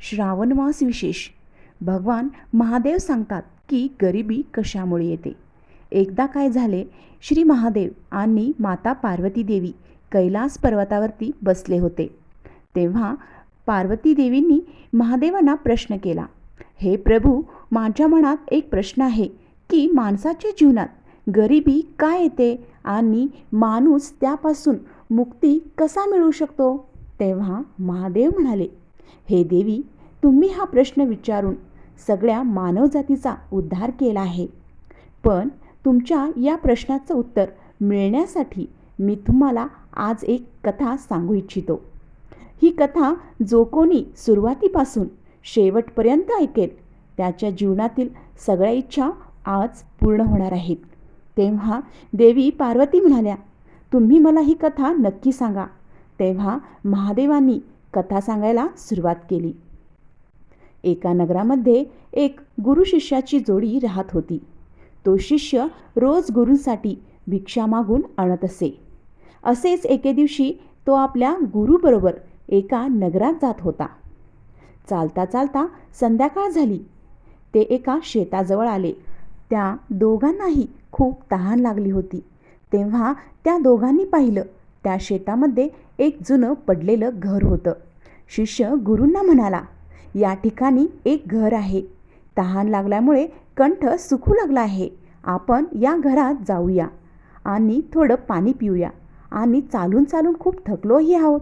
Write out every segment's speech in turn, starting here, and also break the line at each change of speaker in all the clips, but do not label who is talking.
श्रावण मास विशेष. भगवान महादेव सांगतात की गरिबी कशामुळे येते? एकदा काय झाले श्री महादेव आणि माता पार्वती देवी कैलास पर्वतावरती बसले होते. तेव्हा पार्वती देवींनी महादेवांना प्रश्न केला हे प्रभू माझ्या मनात एक प्रश्न आहे की माणसाच्या जीवनात गरिबी काय येते आणि माणूस त्यापासून मुक्ती कसा मिळू शकतो? तेव्हा महादेव म्हणाले हे देवी तुम्ही हा प्रश्न विचारून सगळ्या मानवजातीचा उद्धार केला आहे. पण तुमच्या या प्रश्नाचं उत्तर मिळण्यासाठी मी तुम्हाला आज एक कथा सांगू इच्छितो. ही कथा जो कोणी सुरुवातीपासून शेवटपर्यंत ऐकेल त्याच्या जीवनातील सगळ्या इच्छा आज पूर्ण होणार आहेत. तेव्हा देवी पार्वती म्हणाल्या तुम्ही मला ही कथा नक्की सांगा. तेव्हा महादेवांनी कथा सांगायला सुरुवात केली. एका नगरामध्ये एक गुरु शिष्याची जोडी राहत होती. तो शिष्य रोज गुरूंसाठी भिक्षा मागून आणत असे. असेच एके दिवशी तो आपल्या गुरुबरोबर एका नगरात जात होता. चालता चालता संध्याकाळ झाली. ते एका शेताजवळ आले. त्या दोघांनाही खूप तहान लागली होती. तेव्हा त्या दोघांनी पाहिलं त्या शेतामध्ये एक जुनं पडलेलं घर होतं. शिष्य गुरूंना म्हणाला या ठिकाणी एक घर आहे. तहान लागल्यामुळे कंठ सुखू लागला आहे. आपण या घरात जाऊया आणि थोडं पाणी पिऊया. आणि चालून चालून खूप थकलोही आहोत.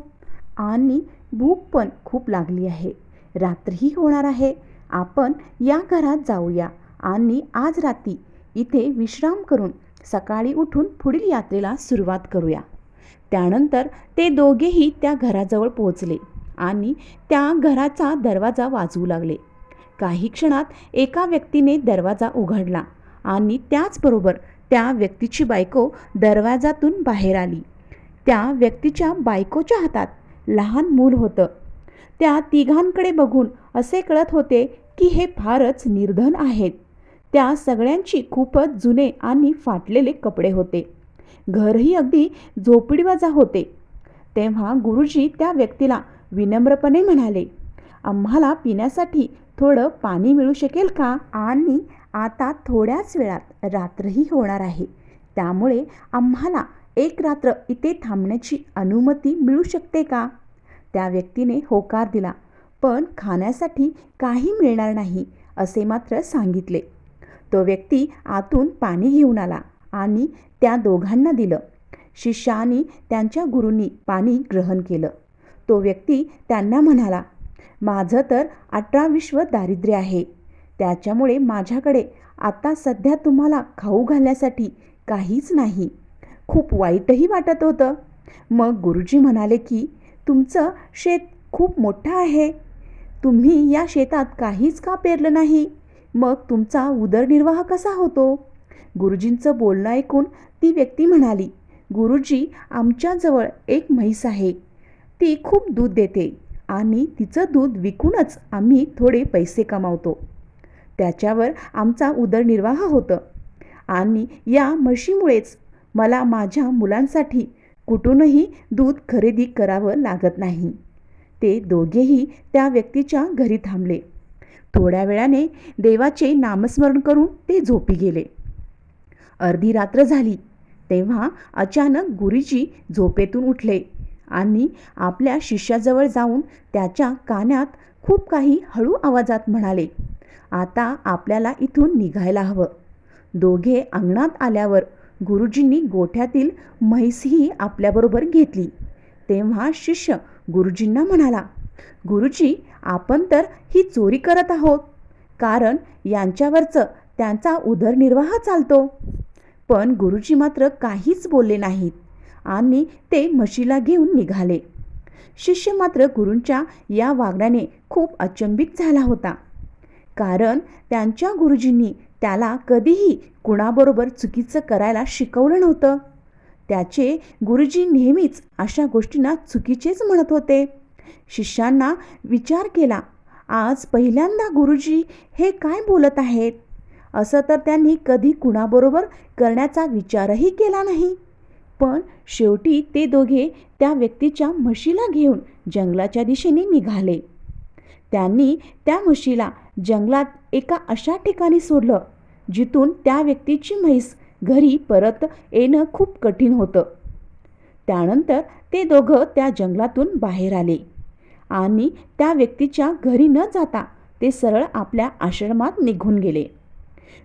आणि भूक पण खूप लागली आहे. रात्रीही होणार आहे. आपण या घरात जाऊया आणि आज रात्री इथे विश्राम करून सकाळी उठून पुढील यात्रेला सुरुवात करूया. त्यानंतर ते दोघेही त्या घराजवळ पोहोचले आणि त्या घराचा दरवाजा वाजवू लागले. काही क्षणात एका व्यक्तीने दरवाजा उघडला आणि त्याचबरोबर त्या व्यक्तीची बायको दरवाजातून बाहेर आली. त्या व्यक्तीच्या बायकोच्या हातात लहान मूल होतं. त्या तिघांकडे बघून असे कळत होते की हे फारच निर्धन आहेत. त्या सगळ्यांची खूपच जुने आणि फाटलेले कपडे होते. घरही अगदी झोपडीवाजा होते. तेव्हा गुरुजी त्या व्यक्तीला विनम्रपणे म्हणाले आम्हाला पिण्यासाठी थोडं पाणी मिळू शकेल का? आणि आता थोड्याच वेळात रात्रही होणार आहे. त्यामुळे आम्हाला एक रात्र इथे थांबण्याची अनुमती मिळू शकते का? त्या व्यक्तीने होकार दिला पण खाण्यासाठी काही मिळणार नाही असे मात्र सांगितले. तो व्यक्ती आतून पाणी घेऊन आला. आणि त्या दोघांना दिलं. शिष्यानी त्यांच्या गुरूंनी पाणी ग्रहण केलं. तो व्यक्ती त्यांना म्हणाला माझं तर अठरा विश्व दारिद्र्य आहे. त्याच्यामुळे माझ्याकडे आता सध्या तुम्हाला खाऊ घालण्यासाठी काहीच नाही. खूप वाईटही वाटत होतं. मग गुरुजी म्हणाले की तुमचं शेत खूप मोठं आहे. तुम्ही या शेतात काहीच का पेरलं नाही? मग तुमचा उदरनिर्वाह कसा होतो? गुरुजींचं बोलणं ऐकून ती व्यक्ती म्हणाली गुरुजी आमच्याजवळ एक म्हैस आहे. ती खूप दूध देते आणि तिचं दूध विकूनच आम्ही थोडे पैसे कमावतो. त्याच्यावर आमचा उदरनिर्वाह होतं. आणि या म्हशीमुळेच मला माझ्या मुलांसाठी कुठूनही दूध खरेदी करावं लागत नाही. ते दोघेही त्या व्यक्तीच्या घरी थांबले. थोड्या वेळाने देवाचे नामस्मरण करून ते झोपी गेले. अर्धी रात्र झाली. तेव्हा अचानक गुरुजी झोपेतून उठले आणि आपल्या शिष्याजवळ जाऊन त्याच्या कानात खूप काही हळू आवाजात म्हणाले आता आपल्याला इथून निघायला हवं. दोघे अंगणात आल्यावर गुरुजींनी गोठ्यातील म्हैसही आपल्याबरोबर घेतली. तेव्हा शिष्य गुरुजींना म्हणाला गुरुजी आपण तर ही चोरी करत आहोत. कारण यांच्यावरचं त्यांचा उदरनिर्वाह चालतो. पण गुरुजी मात्र काहीच बोलले नाहीत. आणि ते म्हशीला घेऊन निघाले. शिष्य मात्र गुरूंच्या या वागण्याने खूप अचंबित झाला होता. कारण त्यांच्या गुरुजींनी त्याला कधीही कुणाबरोबर चुकीचं करायला शिकवलं नव्हतं. त्याचे गुरुजी नेहमीच अशा गोष्टींना चुकीचेच म्हणत होते. शिष्यांना विचार केला आज पहिल्यांदा गुरुजी हे काय बोलत आहेत? असं तर त्यांनी कधी कुणाबरोबर करण्याचा विचारही केला नाही. पण शेवटी ते दोघे त्या व्यक्तीच्या म्हशीला घेऊन जंगलाच्या दिशेने निघाले. त्यांनी त्या म्हशीला जंगलात एका अशा ठिकाणी सोडलं जिथून त्या व्यक्तीची म्हैस घरी परत येणं खूप कठीण होतं. त्यानंतर ते दोघं त्या जंगलातून बाहेर आले आणि त्या व्यक्तीच्या घरी न जाता ते सरळ आपल्या आश्रमात निघून गेले.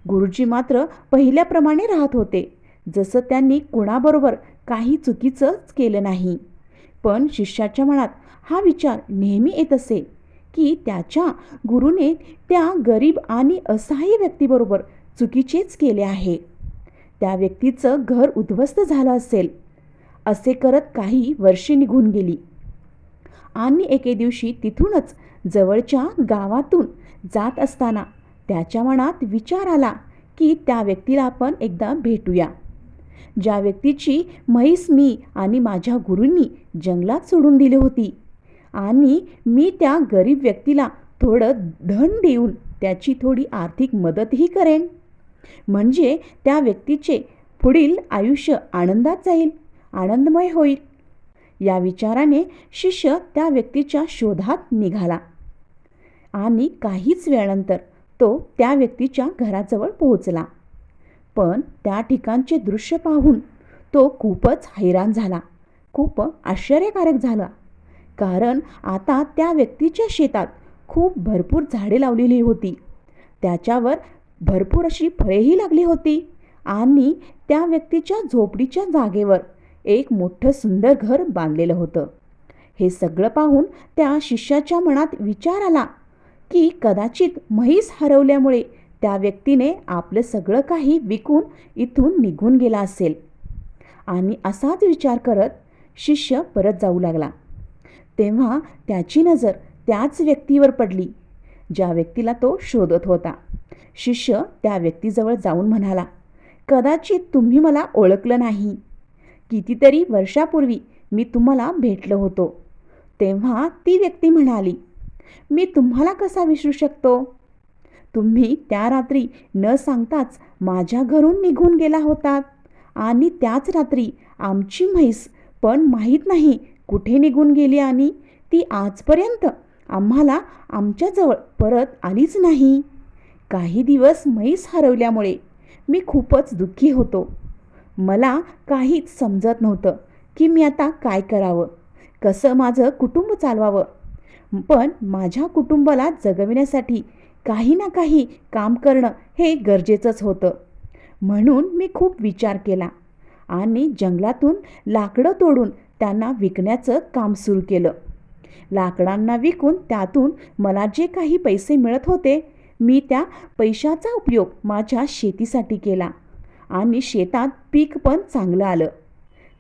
गुरुजी मात्र पहिल्याप्रमाणे राहत होते. जसं त्यांनी कुणाबरोबर काही चुकीचंच केलं नाही. पण शिष्याच्या मनात हा विचार नेहमी येत असे की त्याच्या गुरुने त्या गरीब आणि असहाय्य व्यक्तीबरोबर चुकीचेच केले आहे. त्या व्यक्तीचं घर उद्ध्वस्त झालं असेल. असे करत काही वर्षे निघून गेली. आणि एके दिवशी तिथूनच जवळच्या गावातून जात असताना त्याच्या मनात विचार आला की त्या व्यक्तीला आपण एकदा भेटूया. ज्या व्यक्तीची म्हैस मी आणि माझ्या गुरूंनी जंगलात सोडून दिली होती आणि मी त्या गरीब व्यक्तीला थोडं धन देऊन त्याची थोडी आर्थिक मदतही करेन. म्हणजे त्या व्यक्तीचे पुढील आयुष्य आनंदात जाईल आनंदमय होईल. या विचाराने शिष्य त्या व्यक्तीच्या शोधात निघाला. आणि काहीच वेळानंतर तो त्या व्यक्तीच्या घराजवळ पोहोचला. पण त्या ठिकाणचे दृश्य पाहून तो खूपच हैराण झाला. खूप आश्चर्यकारक झाला. कारण आता त्या व्यक्तीच्या शेतात खूप भरपूर झाडे लावलेली होती. त्याच्यावर भरपूर अशी फळेही लागली होती आणि त्या व्यक्तीच्या झोपडीच्या जागेवर एक मोठं सुंदर घर बांधलेलं होतं. हे सगळं पाहून त्या शिष्याच्या मनात विचार आला की कदाचित म्हैस हरवल्यामुळे त्या व्यक्तीने आपलं सगळं काही विकून इथून निघून गेला असेल. आणि असाच विचार करत शिष्य परत जाऊ लागला. तेव्हा त्याची नजर त्याच व्यक्तीवर पडली ज्या व्यक्तीला तो शोधत होता. शिष्य त्या व्यक्तीजवळ जाऊन म्हणाला कदाचित तुम्ही मला ओळखलं नाही. कितीतरी वर्षापूर्वी मी तुम्हाला भेटलो होतो. तेव्हा ती व्यक्ती म्हणाली मी तुम्हाला कसा विसरू शकतो? तुम्ही त्या रात्री न सांगताच माझ्या घरून निघून गेला होतात. आणि त्याच रात्री आमची म्हैस पण माहीत नाही कुठे निघून गेली आणि ती आजपर्यंत आम्हाला आमच्याजवळ परत आलीच नाही. काही दिवस म्हैस हरवल्यामुळे मी खूपच दुःखी होतो. मला काहीच समजत नव्हतं की मी आता काय करावं? कसं माझं कुटुंब चालवावं? पण माझ्या कुटुंबाला जगविण्यासाठी काही ना काही काम करणं हे गरजेचंच होतं. म्हणून मी खूप विचार केला आणि जंगलातून लाकडं तोडून त्यांना विकण्याचं काम सुरू केलं. लाकडांना विकून त्यातून मला जे काही पैसे मिळत होते मी त्या पैशाचा उपयोग माझ्या शेतीसाठी केला आणि शेतात पीक पण चांगलं आलं.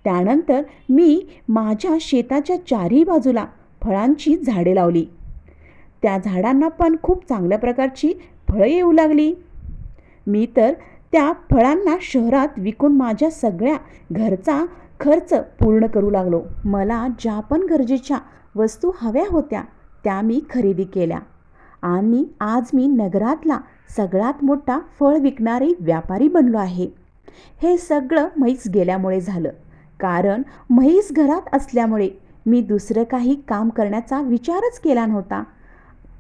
त्यानंतर मी माझ्या शेताच्या चारही बाजूला फळांची झाडे लावली. त्या झाडांना पण खूप चांगल्या प्रकारची फळं येऊ लागली. मी तर त्या फळांना शहरात विकून माझ्या सगळ्या घरचा खर्च पूर्ण करू लागलो. मला ज्या पण गरजेच्या वस्तू हव्या होत्या त्या मी खरेदी केल्या. आणि आज मी नगरातला सगळ्यात मोठा फळ विकणारी व्यापारी बनलो आहे. हे सगळं म्हैस गेल्यामुळे झालं. कारण म्हैस घरात असल्यामुळे मी दुसरं काही काम करण्याचा विचारच केला नव्हता.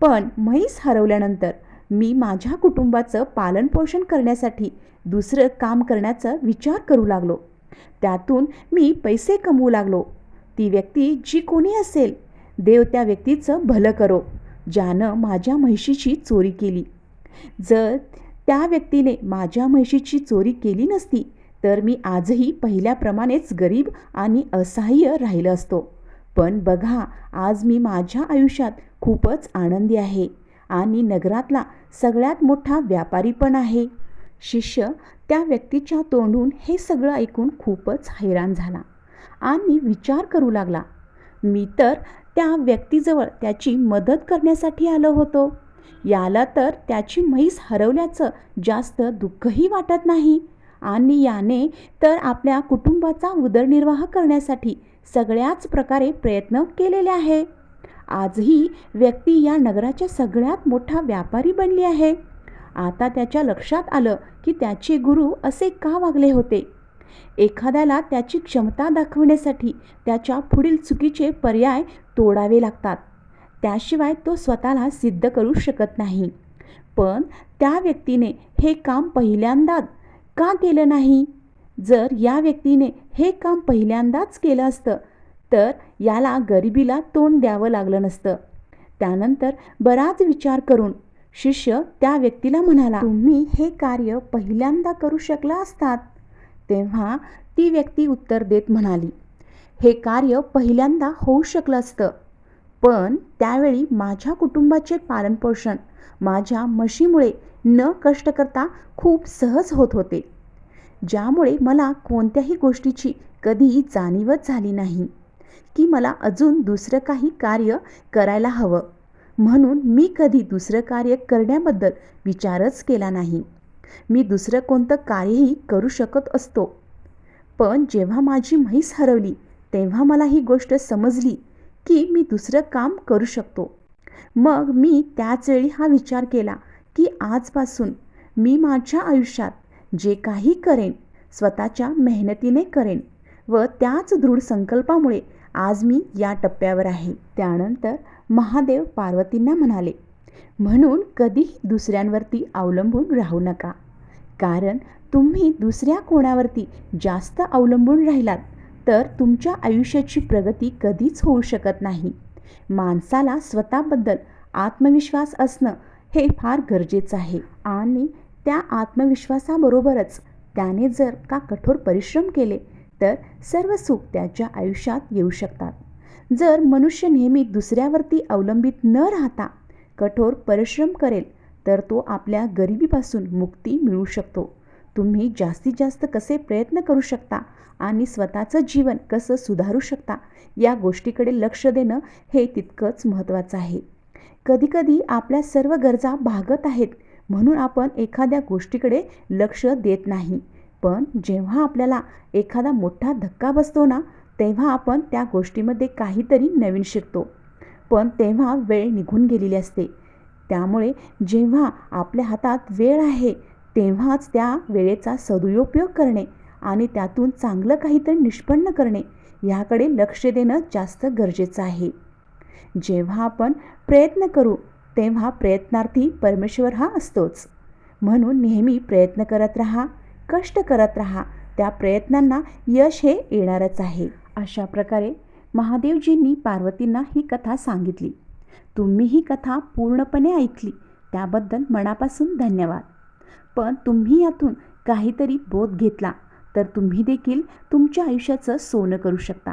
पण म्हैस हरवल्यानंतर मी माझ्या कुटुंबाचं पालनपोषण करण्यासाठी दुसरं काम करण्याचा विचार करू लागलो. त्यातून मी पैसे कमवू लागलो. ती व्यक्ती जी कोणी असेल देव त्या व्यक्तीचं भलं करो ज्यानं माझ्या म्हैशीची चोरी केली. जर त्या व्यक्तीने माझ्या म्हैशीची चोरी केली नसती तर मी आजही पहिल्याप्रमाणेच गरीब आणि असहाय्य राहिलं असतो. पण बघा आज मी माझ्या आयुष्यात खूपच आनंदी आहे आणि नगरातला सगळ्यात मोठा व्यापारी पण आहे. शिष्य त्या व्यक्तीच्या तोंडून हे सगळं ऐकून खूपच हैराण झाला आणि विचार करू लागला मी तर त्या व्यक्तीजवळ त्याची मदत करण्यासाठी आलो होतो. याला तर त्याची म्हैस हरवल्याचं जास्त दुःखही वाटत नाही आणि याने तर आपल्या कुटुंबाचा उदरनिर्वाह करण्यासाठी सगळ्याच प्रकारे प्रयत्न केलेले आहे. आजही व्यक्ती या नगराच्या सगळ्यात मोठा व्यापारी बनली आहे. आता त्याच्या लक्षात आलं की त्याचे गुरु असे का वागले होते? एखाद्याला त्याची क्षमता दाखवण्यासाठी त्याच्या पुढील चुकीचे पर्याय तोडावे लागतात. त्याशिवाय तो स्वतःला सिद्ध करू शकत नाही. पण त्या व्यक्तीने हे काम पहिल्यांदाच का केलं नाही? जर या व्यक्तीने हे काम पहिल्यांदाच केलं असतं तर याला गरिबीला तोंड द्यावं लागलं नसतं. त्यानंतर बराच विचार करून शिष्य त्या व्यक्तीला म्हणाला तुम्ही हे कार्य पहिल्यांदा करू शकला असतात. तेव्हा ती व्यक्ती उत्तर देत म्हणाली हे कार्य पहिल्यांदा होऊ शकलं असतं. पण त्यावेळी माझ्या कुटुंबाचे पालनपोषण माझ्या म्हशीमुळे न कष्ट करता खूप सहज होत होते. ज्यामुळे मला कोणत्याही गोष्टीची कधी जाणीवच झाली नाही की मला अजून दुसरं काही कार्य करायला हवं. म्हणून मी कधी दुसरं कार्य करण्याबद्दल विचारच केला नाही. मी दुसरं कोणतं कार्यही करू शकत असतो. पण जेव्हा माझी म्हैस हरवली तेव्हा मला ही गोष्ट समजली की मी दुसरं काम करू शकतो. मग मी त्याचवेळी हा विचार केला की आजपासून मी माझ्या आयुष्यात जे काही करेन स्वतःच्या मेहनतीने करेन व त्याच दृढ संकल्पामुळे आज मी या टप्प्यावर आहे. त्यानंतर महादेव पार्वतींना म्हणाले म्हणून कधीही दुसऱ्यांवरती अवलंबून राहू नका. कारण तुम्ही दुसऱ्या कोणावरती जास्त अवलंबून राहिलात तर तुमच्या आयुष्याची प्रगती कधीच होऊ शकत नाही. माणसाला स्वतःबद्दल आत्मविश्वास असणं हे फार गरजेचं आहे. आणि त्या आत्मविश्वासाबरोबरच त्याने जर का कठोर परिश्रम केले तर सर्व सुख त्याच्या आयुष्यात येऊ शकतात. जर मनुष्य नेहमी दुसऱ्यावरती अवलंबित न राहता कठोर परिश्रम करेल तर तो आपल्या गरिबीपासून मुक्ती मिळू शकतो. तुम्ही जास्तीत जास्त कसे प्रयत्न करू शकता आणि स्वतःचं जीवन कसं सुधारू शकता या गोष्टीकडे लक्ष देणं हे तितकंच महत्त्वाचं आहे. कधीकधी आपल्या सर्व गरजा भागत आहेत म्हणून आपण एखाद्या गोष्टीकडे लक्ष देत नाही. पण जेव्हा आपल्याला एखादा मोठा धक्का बसतो ना तेव्हा आपण त्या गोष्टीमध्ये काहीतरी नवीन शिकतो. पण तेव्हा वेळ निघून गेलेली असते. त्यामुळे जेव्हा आपल्या हातात वेळ आहे तेव्हाच त्या वेळेचा सदुपयोग करणे आणि त्यातून चांगलं काहीतरी निष्पन्न करणे ह्याकडे लक्ष देणं जास्त गरजेचं आहे. जेव्हा आपण प्रयत्न करू तेव्हा प्रयत्नार्थी परमेश्वर हा असतोच. म्हणून नेहमी प्रयत्न करत राहा कष्ट करत राहा त्या प्रयत्नांना यश हे येणारच आहे. अशा प्रकारे महादेवजींनी पार्वतींना ही कथा सांगितली. तुम्ही ही कथा पूर्णपणे ऐकली त्याबद्दल मनापासून धन्यवाद. पण तुम्ही यातून काहीतरी बोध घेतला तर तुम्ही देखील तुमच्या आयुष्याचं सोनं करू शकता.